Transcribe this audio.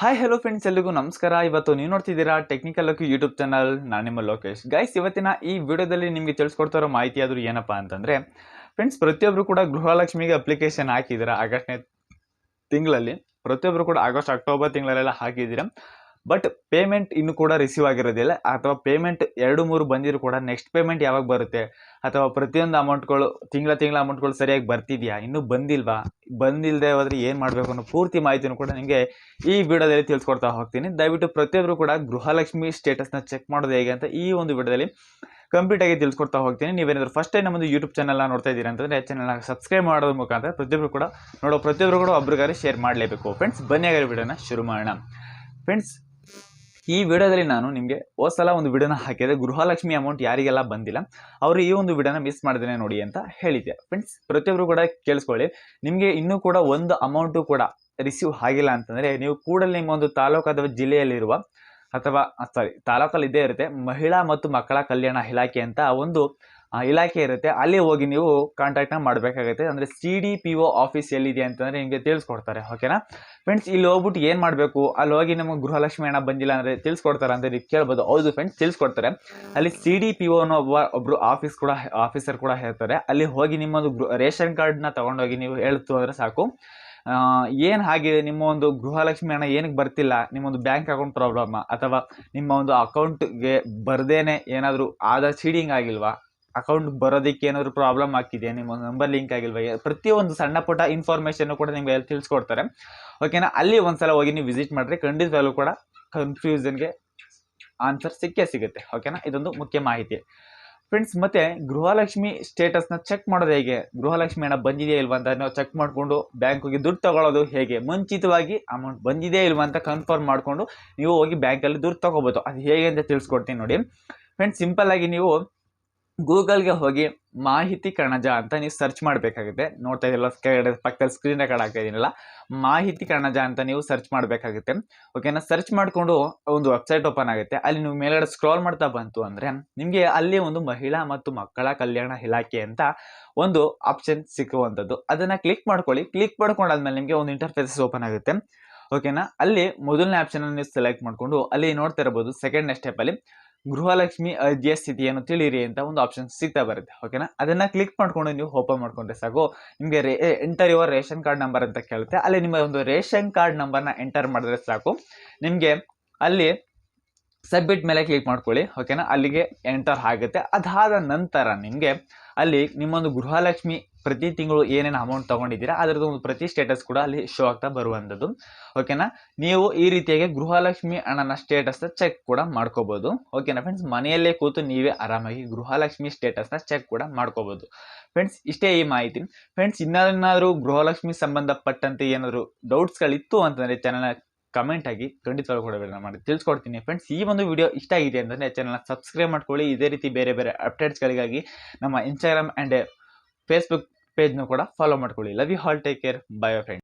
Hi hello friends ಎಲ್ಲರಿಗೂ ನಮಸ್ಕಾರ. ಇವತ್ತು ನೀವು ನೋಡ್ತಿದ್ದೀರಾ ಟೆಕ್ನಿಕಲ್ ಲೋಕಿ ಯೂಟ್ಯೂಬ್ ಚಾನಲ್ ನಾನು ನಿಮ್ಮ ಲೋಕೇಶ್. ಗೈಸ್ ಇವತ್ತಿನ ಈ ವಿಡಿಯೋದಲ್ಲಿ ನಿಮಗೆ ತಿಳಿಸ್ಕೊಡ್ತಾ ಇರೋ ಮಾಹಿತಿ ಆದರೂ ಏನಪ್ಪ ಅಂತಂದರೆ ಫ್ರೆಂಡ್ಸ್ ಪ್ರತಿಯೊಬ್ಬರು ಕೂಡ ಗೃಹಲಕ್ಷ್ಮಿಗೆ ಅಪ್ಲಿಕೇಶನ್ ಹಾಕಿದ್ದೀರಾ ಆಗಸ್ಟ್ನೇ ತಿಂಗಳಲ್ಲಿ. ಪ್ರತಿಯೊಬ್ಬರು ಕೂಡ ಆಗಸ್ಟ್, ಅಕ್ಟೋಬರ್ ತಿಂಗಳಲ್ಲೆಲ್ಲ ಹಾಕಿದ್ದೀರಾ. ಬಟ್ ಪೇಮೆಂಟ್ ಇನ್ನೂ ಕೂಡ ರಿಸೀವ್ ಆಗಿರೋದಿಲ್ಲ. ಅಥವಾ ಪೇಮೆಂಟ್ ಎರಡು ಮೂರು ಬಂದಿದ್ರು ಕೂಡ ನೆಕ್ಸ್ಟ್ ಪೇಮೆಂಟ್ ಯಾವಾಗ ಬರುತ್ತೆ? ಅಥವಾ ಪ್ರತಿಯೊಂದು ಅಮೌಂಟ್ಗಳು ತಿಂಗಳ ತಿಂಗಳ ಅಮೌಂಟ್ಗಳು ಸರಿಯಾಗಿ ಬರ್ತಿದೆಯಾ? ಇನ್ನೂ ಬಂದಿಲ್ವಾ? ಬಂದಿಲ್ಲದೆ ಹೋದರೆ ಏನು ಮಾಡಬೇಕು ಅನ್ನೋ ಪೂರ್ತಿ ಮಾಹಿತಿನೂ ಕೂಡ ನಿಮಗೆ ಈ ವಿಡಿಯೋದಲ್ಲಿ ತಿಳಿಸ್ಕೊಡ್ತಾ ಹೋಗ್ತೀನಿ. ದಯವಿಟ್ಟು ಪ್ರತಿಯೊಬ್ಬರು ಕೂಡ ಗೃಹಲಕ್ಷ್ಮಿ ಸ್ಟೇಟಸ್ನ ಚೆಕ್ ಮಾಡೋದು ಹೇಗೆ ಅಂತ ಈ ಒಂದು ವಿಡಿಯೋದಲ್ಲಿ ಕಂಪ್ಲೀಟ್ ಆಗಿ ತಿಳಿಸ್ಕೊಡ್ತಾ ಹೋಗ್ತೀನಿ. ನೀವೇನಾದರೂ ಫಸ್ಟ್ ಟೈಮ್ ನಮ್ಮದು ಯೂಟ್ಯೂಬ್ ಚಾನಲ್ನ ನೋಡ್ತಾ ಇದ್ದೀರಾ ಅಂತಂದರೆ ಚಾನಲ್ನ ಸಬ್ಸ್ಕ್ರೈಬ್ ಮಾಡೋದ್ರ ಮುಖಾಂತರ ಪ್ರತಿಯೊಬ್ಬರು ಕೂಡ ನೋಡೋ ಪ್ರತಿಯೊಬ್ಬರು ಕೂಡ ಒಬ್ರಿಗಾರಿ ಶೇರ್ ಮಾಡಲೇಬೇಕು. ಫ್ರೆಂಡ್ಸ್ ಬನ್ನಿ ಆಗಿರೋ ವಿಡಿಯೋನ ಶುರು ಮಾಡೋಣ. ಫ್ರೆಂಡ್ಸ್ ಈ ವಿಡಿಯೋದಲ್ಲಿ ನಾನು ನಿಮಗೆ ಹೋದ್ಸಲ ಒಂದು ವಿಡಿಯೋನ ಹಾಕಿದೆ. ಗೃಹಲಕ್ಷ್ಮಿ ಅಮೌಂಟ್ ಯಾರಿಗೆಲ್ಲ ಬಂದಿಲ್ಲ, ಅವರು ಈ ಒಂದು ವಿಡಿಯೋನ ಮಿಸ್ ಮಾಡಿದ್ರೆ ನೋಡಿ ಅಂತ ಹೇಳಿದ್ದೆ. ಫ್ರೆಂಡ್ಸ್ ಪ್ರತಿಯೊಬ್ಬರು ಕೂಡ ಕೇಳಿಸ್ಕೊಳ್ಳಿ. ನಿಮಗೆ ಇನ್ನೂ ಕೂಡ ಒಂದು ಅಮೌಂಟು ಕೂಡ ರಿಸೀವ್ ಆಗಿಲ್ಲ ಅಂತಂದರೆ ನೀವು ಕೂಡಲೇ ನಿಮ್ಮ ಒಂದು ತಾಲೂಕು ಅಥವಾ ಜಿಲ್ಲೆಯಲ್ಲಿರುವ ಅಥವಾ ಸಾರಿ ತಾಲೂಕಲ್ಲಿ ಇದ್ದೇ ಇರುತ್ತೆ ಮಹಿಳಾ ಮತ್ತು ಮಕ್ಕಳ ಕಲ್ಯಾಣ ಇಲಾಖೆ ಅಂತ ಒಂದು ಇಲಾಖೆ ಇರುತ್ತೆ. ಅಲ್ಲಿ ಹೋಗಿ ನೀವು ಕಾಂಟ್ಯಾಕ್ಟ್ನ ಮಾಡಬೇಕಾಗುತ್ತೆ. ಅಂದರೆ C D P O office ಎಲ್ಲಿದೆ ಅಂತಂದರೆ ನಿಮಗೆ ತಿಳಿಸ್ಕೊಡ್ತಾರೆ ಓಕೆನಾ ಫ್ರೆಂಡ್ಸ್ ಇಲ್ಲಿ ಹೋಗ್ಬಿಟ್ಟು ಏನು ಮಾಡಬೇಕು? ಅಲ್ಲಿ ಹೋಗಿ ನಮಗೆ ಗೃಹಲಕ್ಷ್ಮಿ ಅಣ್ಣ ಬಂದಿಲ್ಲ ಅಂದರೆ ತಿಳಿಸ್ಕೊಡ್ತಾರೆ ಅಂತ ನೀವು ಕೇಳ್ಬೋದು. ಹೌದು ಫ್ರೆಂಡ್ಸ್ ತಿಳಿಸ್ಕೊಡ್ತಾರೆ. ಅಲ್ಲಿ ಸಿ ಡಿ ಪಿ ಒ ಒಬ್ಬ ಒಬ್ಬರು ಆಫೀಸ್ ಕೂಡ ಆಫೀಸರ್ ಕೂಡ ಹೇಳ್ತಾರೆ. ಅಲ್ಲಿ ಹೋಗಿ ನಿಮ್ಮೊಂದು ರೇಷನ್ ಕಾರ್ಡ್ನ ತೊಗೊಂಡೋಗಿ ನೀವು ಹೇಳ್ತು ಅಂದರೆ ಸಾಕು. ಏನು ಆಗಿದೆ ನಿಮ್ಮ ಒಂದು ಗೃಹಲಕ್ಷ್ಮಿ ಹಣ ಏನಕ್ಕೆ ಬರ್ತಿಲ್ಲ? ನಿಮ್ಮೊಂದು ಬ್ಯಾಂಕ್ ಅಕೌಂಟ್ ಪ್ರಾಬ್ಲಮ್ಮ ಅಥವಾ ನಿಮ್ಮ ಒಂದು ಅಕೌಂಟ್ಗೆ ಬರ್ದೇನೆ ಏನಾದರೂ ಆಧಾರ್ ಚೀಡಿಂಗ್ ಆಗಿಲ್ವಾ? ಅಕೌಂಟ್ ಬರೋದಕ್ಕೆ ಏನಾದರೂ ಪ್ರಾಬ್ಲಮ್ ಆಗ್ತಿದೆಯಾ? ನಿಮ್ಮ ನಂಬರ್ ಲಿಂಕ್ ಆಗಿಲ್ವಾ? ಪ್ರತಿಯೊಂದು ಸಣ್ಣ ಪುಟ್ಟ ಇನ್ಫಾರ್ಮೇಷನ್ನು ಕೂಡ ನಿಮಗೆ ಅಲ್ಲಿ ತಿಳಿಸ್ಕೊಡ್ತಾರೆ. ಓಕೆನಾ ಅಲ್ಲಿ ಒಂದ್ಸಲ ಹೋಗಿ ನೀವು ವಿಸಿಟ್ ಮಾಡಿದ್ರೆ ಖಂಡಿತವಾಗ್ಲೂ ಕೂಡ ಕನ್ಫ್ಯೂಷನ್ಗೆ ಆನ್ಸರ್ ಸಿಕ್ಕೇ ಸಿಗುತ್ತೆ. ಓಕೆನಾ ಇದೊಂದು ಮುಖ್ಯ ಮಾಹಿತಿ. ಫ್ರೆಂಡ್ಸ್ ಮತ್ತೆ ಗೃಹಲಕ್ಷ್ಮಿ ಸ್ಟೇಟಸ್ನ ಚೆಕ್ ಮಾಡೋದು ಹೇಗೆ? ಗೃಹಲಕ್ಷ್ಮಿ ಹಣ ಬಂದಿದೆಯಾ ಇಲ್ವಾ ಅಂತ ನಾವು ಚೆಕ್ ಮಾಡಿಕೊಂಡು ಬ್ಯಾಂಕಿಗೆ ದುಡ್ಡು ತಗೊಳ್ಳೋದು ಹೇಗೆ? ಮುಂಚಿತವಾಗಿ ಅಮೌಂಟ್ ಬಂದಿದೆಯಾ ಇಲ್ವಾ ಅಂತ ಕನ್ಫರ್ಮ್ ಮಾಡಿಕೊಂಡು ನೀವು ಹೋಗಿ ಬ್ಯಾಂಕಲ್ಲಿ ದುಡ್ಡು ತಗೋಬೋದು. ಅದು ಹೇಗೆ ಅಂತ ತಿಳಿಸ್ಕೊಡ್ತೀನಿ ನೋಡಿ. ಫ್ರೆಂಡ್ಸ್ ಸಿಂಪಲ್ ಆಗಿ ನೀವು ಗೂಗಲ್ಗೆ ಹೋಗಿ ಮಾಹಿತಿ ಕಣಜ ಅಂತ ನೀವು ಸರ್ಚ್ ಮಾಡಬೇಕಾಗುತ್ತೆ. ನೋಡ್ತಾ ಇದ್ದೀರಲ್ಲ ಕೆಳಗಡೆ ಪಕ್ಕದಲ್ಲಿ ಸ್ಕ್ರೀನ್ ರೆಕಾರ್ಡ್ ಆಗ್ತಾ ಇದೀನಲ್ಲ. ಮಾಹಿತಿ ಕಣಜ ಅಂತ ನೀವು ಸರ್ಚ್ ಮಾಡಬೇಕಾಗುತ್ತೆ. ಓಕೆನಾ ಸರ್ಚ್ ಮಾಡಿಕೊಂಡು ಒಂದು ವೆಬ್ಸೈಟ್ ಓಪನ್ ಆಗುತ್ತೆ. ಅಲ್ಲಿ ನೀವು ಮೇಲ್ಗಡೆ ಸ್ಕ್ರಾಲ್ ಮಾಡ್ತಾ ಬಂತು ಅಂದರೆ ನಿಮಗೆ ಅಲ್ಲಿ ಒಂದು ಮಹಿಳಾ ಮತ್ತು ಮಕ್ಕಳ ಕಲ್ಯಾಣ ಇಲಾಖೆ ಅಂತ ಒಂದು ಆಪ್ಷನ್ ಸಿಕ್ಕುವಂಥದ್ದು. ಅದನ್ನು ಕ್ಲಿಕ್ ಮಾಡ್ಕೊಳ್ಳಿ. ಕ್ಲಿಕ್ ಮಾಡ್ಕೊಂಡಾದ್ಮೇಲೆ ನಿಮಗೆ ಒಂದು ಇಂಟರ್ಫೇಸಸ್ ಓಪನ್ ಆಗುತ್ತೆ. ಓಕೆನಾ ಅಲ್ಲಿ ಮೊದಲನೇ ಆಪ್ಷನ್ ನೀವು ಸೆಲೆಕ್ಟ್ ಮಾಡಿಕೊಂಡು ಅಲ್ಲಿ ನೋಡ್ತಾ ಇರ್ಬೋದು ಸೆಕೆಂಡ್ ಸ್ಟೆಪ್ಪಲ್ಲಿ ಗೃಹಲಕ್ಷ್ಮಿ ಅರ್ಜಿಯ ಸ್ಥಿತಿಯನ್ನು ತಿಳಿಯಿರಿ ಅಂತ ಒಂದು ಆಪ್ಷನ್ ಸಿಗ್ತಾ ಬರುತ್ತೆ. ಓಕೆನಾ ಅದನ್ನ ಕ್ಲಿಕ್ ಮಾಡ್ಕೊಂಡು ನೀವು ಓಪನ್ ಮಾಡ್ಕೊಂಡ್ರೆ ಸಾಕು. ನಿಮಗೆ enter your ration card number ಅಂತ ಕೇಳುತ್ತೆ. ಅಲ್ಲಿ ನಿಮ್ಮ ಒಂದು ರೇಷನ್ ಕಾರ್ಡ್ ನಂಬರ್ನ ಎಂಟರ್ ಮಾಡಿದ್ರೆ ಸಾಕು. ನಿಮಗೆ ಅಲ್ಲಿ ಸಬ್ಮಿಟ್ ಮೇಲೆ ಕ್ಲಿಕ್ ಮಾಡ್ಕೊಳ್ಳಿ ಓಕೆನಾ ಅಲ್ಲಿಗೆ ಎಂಟರ್ ಆಗುತ್ತೆ. ಅದಾದ ನಂತರ ನಿಮಗೆ ಅಲ್ಲಿ ನಿಮ್ಮೊಂದು ಗೃಹಲಕ್ಷ್ಮಿ ಪ್ರತಿ ತಿಂಗಳು ಏನೇನು ಅಮೌಂಟ್ ತೊಗೊಂಡಿದ್ದೀರಾ, ಅದರದ್ದು ಒಂದು ಪ್ರತಿ ಸ್ಟೇಟಸ್ ಕೂಡ ಅಲ್ಲಿ ಶೋ ಆಗ್ತಾ ಬರುವಂಥದ್ದು ಓಕೆನಾ ನೀವು ಈ ರೀತಿಯಾಗಿ ಗೃಹಲಕ್ಷ್ಮಿ ಹಣನ ಸ್ಟೇಟಸ್ನ ಚೆಕ್ ಕೂಡ ಮಾಡ್ಕೋಬೋದು ಓಕೆನಾ ಫ್ರೆಂಡ್ಸ್ ಮನೆಯಲ್ಲೇ ಕೂತು ನೀವೇ ಆರಾಮಾಗಿ ಗೃಹಲಕ್ಷ್ಮಿ ಸ್ಟೇಟಸ್ನ ಚೆಕ್ ಕೂಡ ಮಾಡ್ಕೋಬೋದು. ಫ್ರೆಂಡ್ಸ್ ಇಷ್ಟೇ ಈ ಮಾಹಿತಿ. ಫ್ರೆಂಡ್ಸ್ ಇನ್ನೇನಾದರೂ ಗೃಹಲಕ್ಷ್ಮಿ ಸಂಬಂಧಪಟ್ಟಂತೆ ಏನಾದರೂ ಡೌಟ್ಸ್ಗಳಿತ್ತು ಅಂತಂದರೆ ಚಾನಲ್ನ ಕಮೆಂಟ್ ಆಗಿ ಖಂಡಿತವಾಗ್ಲೂ ಕೂಡ ವಿಡಿಯೋ ಮಾಡಿ ತಿಳಿಸ್ಕೊಡ್ತೀನಿ ಫ್ರೆಂಡ್ಸ್ ಈ ಒಂದು ವಿಡಿಯೋ ಇಷ್ಟ ಆಗಿದೆ ಅಂತಂದರೆ ಚಾನಲ್ನ ಸಬ್ಸ್ಕ್ರೈಬ್ ಮಾಡ್ಕೊಳ್ಳಿ. ಇದೇ ರೀತಿ ಬೇರೆ ಬೇರೆ ಅಪ್ಡೇಟ್ಸ್ಗಳಿಗಾಗಿ ನಮ್ಮ ಇನ್ಸ್ಟಾಗ್ರಾಮ್ ಆ್ಯಂಡ್ ಫೇಸ್ಬುಕ್ ಪೇಜ್ನು ಕೂಡ ಫಾಲೋ ಮಾಡ್ಕೊಳ್ಳಿ. Love you all take care bye friend